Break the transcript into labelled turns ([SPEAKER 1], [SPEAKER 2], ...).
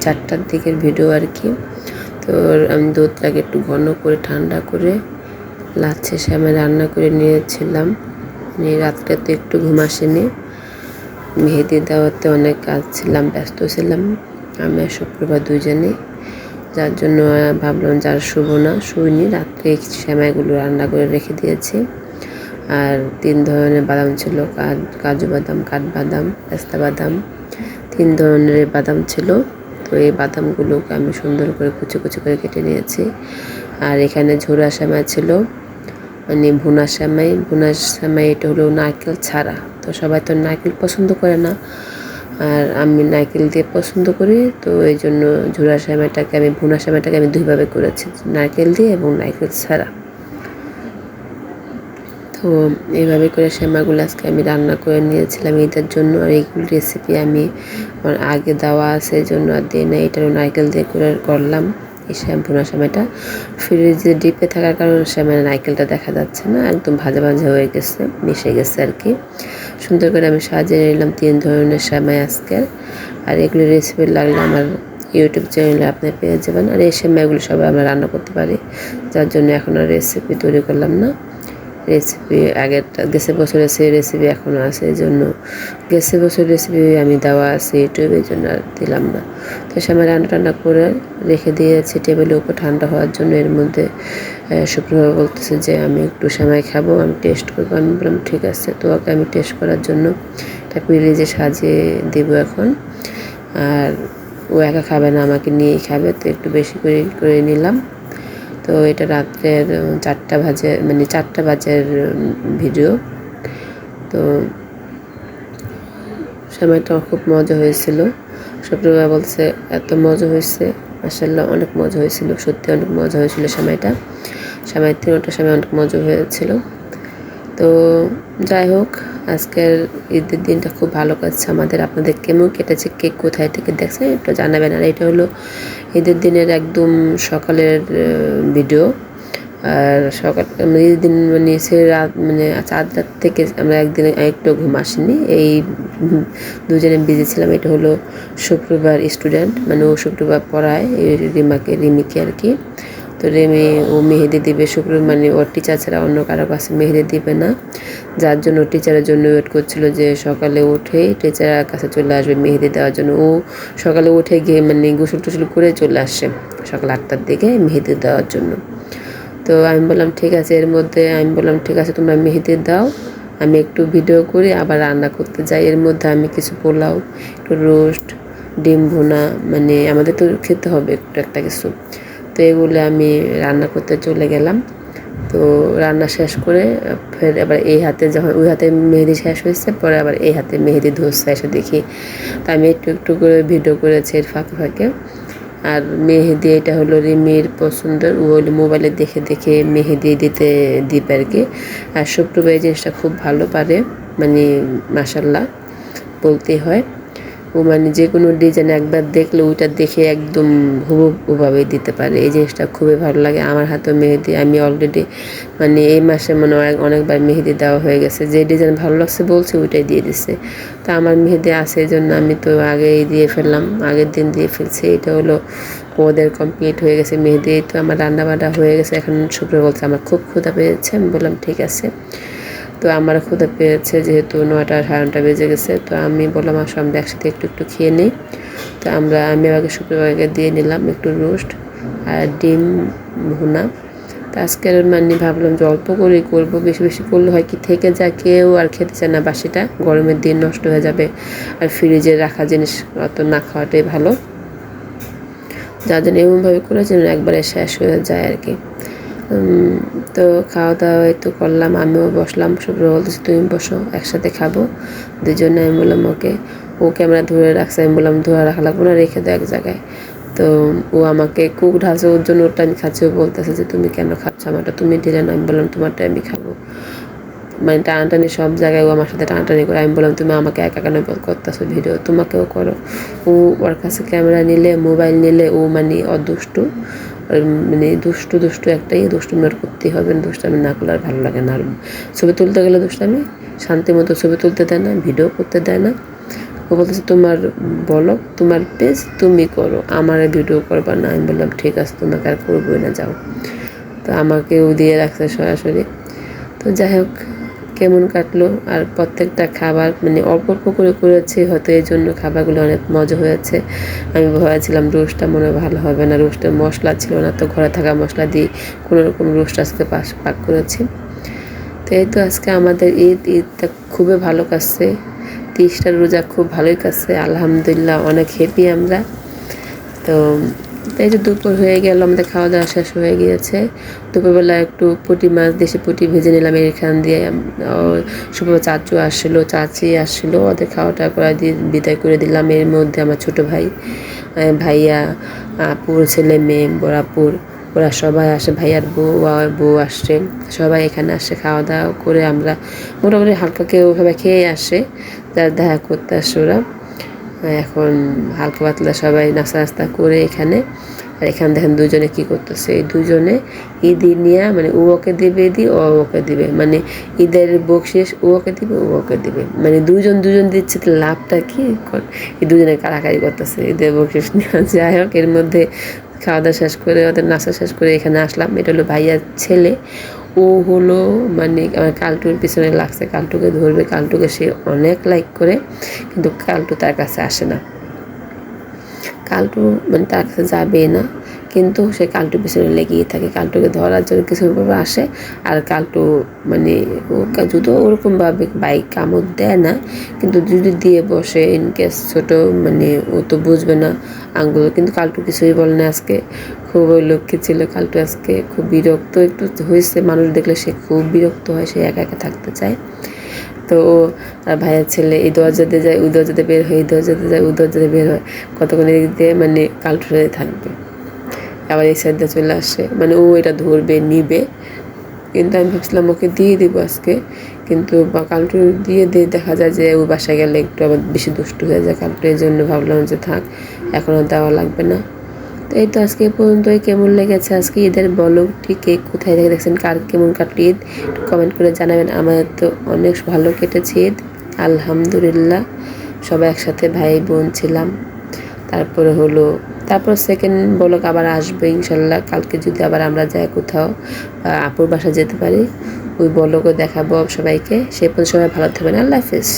[SPEAKER 1] চারটার দিকের ভিডিও আর কি। তো আমি দুধটাকে একটু ঘন করে, ঠান্ডা করে লাচ্ছে শ্যামে রান্না করে নিয়েছিলাম। মানে রাত্রে একটু ঘুম আসেনি। মেহেদি দেওয়াতে অনেক কাজ ছিলাম, ব্যস্ত ছিলাম। আমি আর শুক্রবার দুজনে। যার জন্য ভাবলাম যার শুভ না, শুইনি। রাত্রে শ্যামাইগুলো রান্না করে রেখে দিয়েছি। আর তিন ধরনের বাদাম ছিল কাজু বাদাম, কাঠবাদাম, পেস্তা বাদাম। তিন ধরনের বাদাম ছিল। তো এই বাদামগুলোকে আমি সুন্দর করে কুচি কুচি করে কেটে নিয়েছি। আর এখানে ঝোড়া সেমাই ছিল মানে ভুনা সেমাই। ভুনা সেমাই এটা হলো নারকেল ছাড়া। তো সবাই তো নারকেল পছন্দ করে না। আর আমি নারকেল দিয়ে পছন্দ করি, তো এই জন্য ঝুরা সেমাইটাকে আমি, ভুনা সেমাইটাকে আমি দুইভাবে করেছি, নারকেল দিয়ে এবং নারকেল ছাড়া। তো এইভাবে করে শ্যামাগুলো আজকে আমি রান্না করে নিয়েছিলাম ঈদের জন্য। আর এইগুলো রেসিপি আমি আমার আগে দেওয়া আছে, এই জন্য আর দিয়ে না এটারও নারকেল দিয়ে করে করলাম এই শ্যাম্পুনা সময়টা ফ্রিজে ডিপে থাকার কারণে সেমাই নারকেলটা দেখা যাচ্ছে না, একদম ভাজা ভাজা হয়ে গেছে, মিশে গেছে আর কি। সুন্দর করে আমি সাজিয়ে নিলাম তিন ধরনের সেমাই আজকের আর এগুলো রেসিপি লাগলে আমার ইউটিউব চ্যানেলে আপনি পেয়ে যাবেন। আর এই সেমাইগুলো সবাই আমরা রান্না করতে পারি, যার জন্য এখন আর রেসিপি তৈরি করলাম না। রেসিপি আগের গেছে বছরের সেই রেসিপি এখনও আছে, এই জন্য গেছে বছর রেসিপি আমি দেওয়া আছে ইউটিউবে, এই জন্য আর দিলাম না। তো সে আমার রান্না টান্না করে রেখে দিয়েছি, টেবিলের উপর ঠান্ডা হওয়ার জন্য। এর মধ্যে শুক্রবার বলতেছে যে, আমি একটু সেমাই খাব, আমি টেস্ট করব। আমি বললাম, ঠিক আছে, তো ওকে আমি টেস্ট করার জন্য এটা ফ্রিজে সাজিয়ে দেবো এখন। আর ও একা খাবে না, আমাকে নিয়েই খাবে। তো একটু বেশি করে করে নিলাম। তো এটা রাত্রের চারটা বাজে মানে চারটা বাজের ভিডিও। তো সময়টা খুব মজা হয়েছিল। শুক্রবার বলছে, এত মজা হয়েছে। মাসাল্লাহ অনেক মজা হয়েছিল। সত্যি অনেক মজা হয়েছিল সময়টা। সময় তিনটার সময় অনেক মজা হয়েছিল। তো যাই হোক, আজকের ঈদের দিনটা খুব ভালো কাটছে আমাদের। আপনাদের কেমন কেটেছে কেক কোথায় থেকে দেখছে একটু জানাবেন। আর এটা হলো ঈদের দিনের একদম সকালের ভিডিও। আর সকাল মানে ঈদের দিন মানে সে রাত মানে চার রাত থেকে আমরা একদিন, একটু ঘুম আসেনি। এই দুজনে বিজি ছিলাম। এটা হলো শুক্রবার স্টুডেন্ট মানে ও শুক্রবার পড়ায় রিমাকে, রিমিকে আর কি। তো রেমি ও মেহেদি দিবে শুক্র মানে ওর টিচার ছাড়া অন্য কারও কাছে মেহেদি দিবে না। যার জন্য টিচারের জন্য ওয়েট করছিল যে সকালে উঠে টিচারের কাছে চলে আসবে মেহেদি দেওয়ার জন্য। ও সকালে উঠে গিয়ে মানে গোসল টোসল করে চলে আসে সকাল আটটার দিকে মেহেদি দেওয়ার জন্য। তো আমি বললাম, ঠিক আছে, এর মধ্যে আমি বললাম, ঠিক আছে, তোমরা মেহেদি দাও। আমি একটু ভিডিও করি আবার রান্না করতে যাই। এর মধ্যে আমি কিছু পোলাও, একটু রোস্ট ডিম ভুনা মানে আমাদের তো খেতে হবে একটু একটা কিছু। তো এগুলো আমি রান্না করতে চলে গেলাম। তো রান্না শেষ করে ফের আবার এই হাতে যখন, ওই হাতে মেহেদি শেষ হয়েছে, পরে আবার এই হাতে মেহেদি ধরছে, এসে দেখি। তো আমি একটু একটু করে ভিডিও করেছি এর ফাঁকে ফাঁকে। আর মেহেদি, এটা হলো রিমির পছন্দের, ও হলো মোবাইলে দেখে দেখে মেহেদি দিতে দিবে আর কি। আর শুক্রবার জিনিসটা খুব ভালো পারে মানে মাসাল্লাহ বলতেই হয়। ও মানে যে কোনো ডিজাইন একবার দেখলে ওইটা দেখে একদম হুবহুভাবে দিতে পারে। এই জিনিসটা খুবই ভালো লাগে। আমার হাতে মেহেদি, আমি অলরেডি মানে এই মাসে মানে অনেক অনেকবার মেহেদি দেওয়া হয়ে গেছে। যে ডিজাইন ভালো লাগছে বলছে ওইটাই দিয়ে দিচ্ছে তো আমার মেহেদি আছে এই জন্য আমি তো আগেই দিয়ে ফেললাম, আগের দিন দিয়ে ফেলছি। এটা হলো ওদের কমপ্লিট হয়ে গেছে মেহেদি। তো আমার রান্না বান্না হয়ে গেছে। এখন শুক্র বলছে আমার খুব ক্ষুধা পেয়েছে। আমি বললাম, ঠিক আছে। তো আমার ক্ষুধা পেয়েছে যেহেতু নয়টা সাড়ে নটা বেজে গেছে, তো আমি বললাম, আসো, আমরা একসাথে একটু একটু খেয়ে নিই। তো আমরা, আমি আগে শুক্রবারকে দিয়ে নিলাম একটু রোস্ট আর ডিম ভুনা। তো আজকের মানে ভাবলাম যে অল্প করেই করব, বেশি বেশি করলে হয় কি থেকে যা কেউ আর খেতে চায় না বাসিটা। গরমের দিন নষ্ট হয়ে যাবে আর ফ্রিজে রাখা জিনিস অত না খাওয়াটাই ভালো। যার জন্য এমনভাবে করেছেন একবারে শেষ হয়ে যায় আর কি। তো খাওয়া দাওয়া একটু করলাম, আমিও বসলাম শুভ্র বলতেছে, তুমি বসো, একসাথে খাব। দুজনে আমি বললাম, ওকে। ও ক্যামেরা ধরে রাখছে, আমি বললাম ধরে রাখা লাগবো না, রেখে দেয় এক জায়গায়। তো ও আমাকে কুক ঢালছে, ওর জন্য ওটা আমি খাচ্ছি, ও বলতেছে যে, তুমি কেন খাচ্ছ আমারটা? তুমি দিলে না। আমি বললাম, তোমারটা আমি খাব। মানে টানাটানি সব জায়গায় ও আমার সাথে টানাটানি করে, আমি বললাম, তুমি আমাকে একা কেন করতেছো ভিডিও? তোমাকেও করো। ও ওর কাছে ক্যামেরা নিলে, মোবাইল নিলে ও মানে অদুষ্টু। মানে দুষ্টু দুষ্টু একটাই দুষ্টুমি ওর করতেই হবে, দুষ্টামি না করলে আর ভালো লাগে না। আর ছবি তুলতে গেলে দুষ্টামি, শান্তি মতো ছবি তুলতে দেয় না, ভিডিও করতে দেয় না। ও বলতেছে, তোমার বলো, তোমার পেজ তুমি করো, আমার ভিডিও করবা না। আমি বললাম, ঠিক আছে, তোমাকে আর করবোই না, যাও। তো আমাকেও দিয়ে রাখছে সরাসরি। তো যাই হোক কেমন কাটলো? আর প্রত্যেকটা খাবার মানে অল্প অল্প করে করেছি, হয়তো এই জন্য খাবারগুলো অনেক মজা হয়েছে। আমি ভয়েছিলাম রোস্টটা মনে ভালো হবে না রোস্টের মশলা ছিল না, তো ঘরে থাকা মশলা দিয়ে কোনো রকম রোস্ট আজকে পাস, পাক করেছি। তো এই তো আজকে আমাদের ঈদ, ঈদটা খুবই ভালো কাটছে। তিরিশটা রোজা খুব ভালোই কাটছে, আলহামদুলিল্লাহ অনেক হ্যাপি আমরা। তো তাই যে দুপুর হয়ে গেল, আমাদের খাওয়া দাওয়া শেষ হয়ে গিয়েছে। দুপুরবেলা একটু পুঁটি মাছ, দেশি পুঁটি ভেজে নিলাম এখান দিয়ে শুভ চাচু আসছিল চাচি আসছিল ওদের খাওয়াটা করে দিয়ে বিদায় করে দিলাম। এর মধ্যে আমার ছোট ভাই ভাইয়া, আপুর ছেলে মেয়ে বরাপুর ওরা সবাই আসে, ভাইয়ার বউ বউ আসছে। সবাই এখানে আসে, খাওয়া দাওয়া করে আমরা মোটামুটি হালকা কেউ ওভাবে খেয়ে আসে যার দেখা করতে আসে ওরা। এখন হালকা পাতলা সবাই নাস্তা নাস্তা করে এখানে। আর এখানে দেখেন দুজনে কি করতেছে? এই দুজনে ঈদ নিয়ে মানে ও ওকে দেবে ঈদি ও ওকে দিবে। মানে ঈদের বকশিস ও ওকে দিবে ও ওকে দিবে। মানে দুজন দুজন দিচ্ছে, তো লাভটা কি এই দুজনে কারাকারি করতেছে ঈদের বকশিস নেওয়া যাই হোক এর মধ্যে খাওয়া দাওয়া শেষ করে, ওদের নাস্তা শেষ করে এখানে আসলাম। এটা হলো ভাইয়ার ছেলে। ও হলো মানে আমার কালটুর পিছনে লাগছে। কালটুকে ধরবে, কালটুকে সে অনেক লাইক করে, কিন্তু কালটু তার কাছে আসে না। কালটু মানে তার কাছে যাবে না। কিন্তু সে কালটু পিছনে লেগেই থাকে। কালটুকে ধরার জন্য কিছুভাবে আসে। আর কালটু মানে ও যদিও ওরকমভাবে বাইক কামড় দেয় না, কিন্তু যদি দিয়ে বসে ইনকেস ছোট মানে ও তো বুঝবে না আঙ্গুল। কিন্তু কালটু কিছুই বলে না আজকে। খুব লক্ষ্মী ছিল কালটু আজকে। খুব বিরক্ত একটু হয়েছে। মানুষ দেখলে সে খুব বিরক্ত হয়, সে একা একা থাকতে চায়। তো ও আর ভাইয়ের ছেলে এই দরজাতে যায়, ওই দরজাতে বের হয়, এই দরজাতে যায়, ওই দরজাতে বের হয়। কতক্ষণ এদিক দিয়ে মানে কালটুরে থাকবে। আবার এই সাইডে চলে আসে। মানে ও এটা ধরবে, নিবে। কিন্তু আমি ভাবছিলাম ওকে দিয়ে দিব আজকে। কিন্তু বা কালটু দিয়ে দিয়ে দেখা যায় যে ও বাসায় গেলে একটু আবার বেশি দুষ্টু হয়ে যায় কালটু এই জন্য ভাবলাম যে থাক এখন আর দেওয়া লাগবে না। তো এই তো আজকে পর্যন্তই। কেমন লেগেছে আজকে ঈদের বলকটি কে কোথায় থেকে দেখছেন? কার কেমন কাটলো ঈদ? কমেন্ট করে জানাবেন। আমাদের তো অনেক ভালো কেটেছে ঈদ। আলহামদুলিল্লাহ। সবাই একসাথে ভাই বোন ছিলাম। তারপরে হলো, তারপর সেকেন্ড বলক আবার আসবে ইনশাল্লাহ, কালকে যদি আবার আমরা যাই কোথাও আপুর বাসা যেতে পারি, ওই বলকও দেখাবো সবাইকে, সে পর্যন্ত সবাই ভালো থাকবেন, আল্লাহ হাফিজ।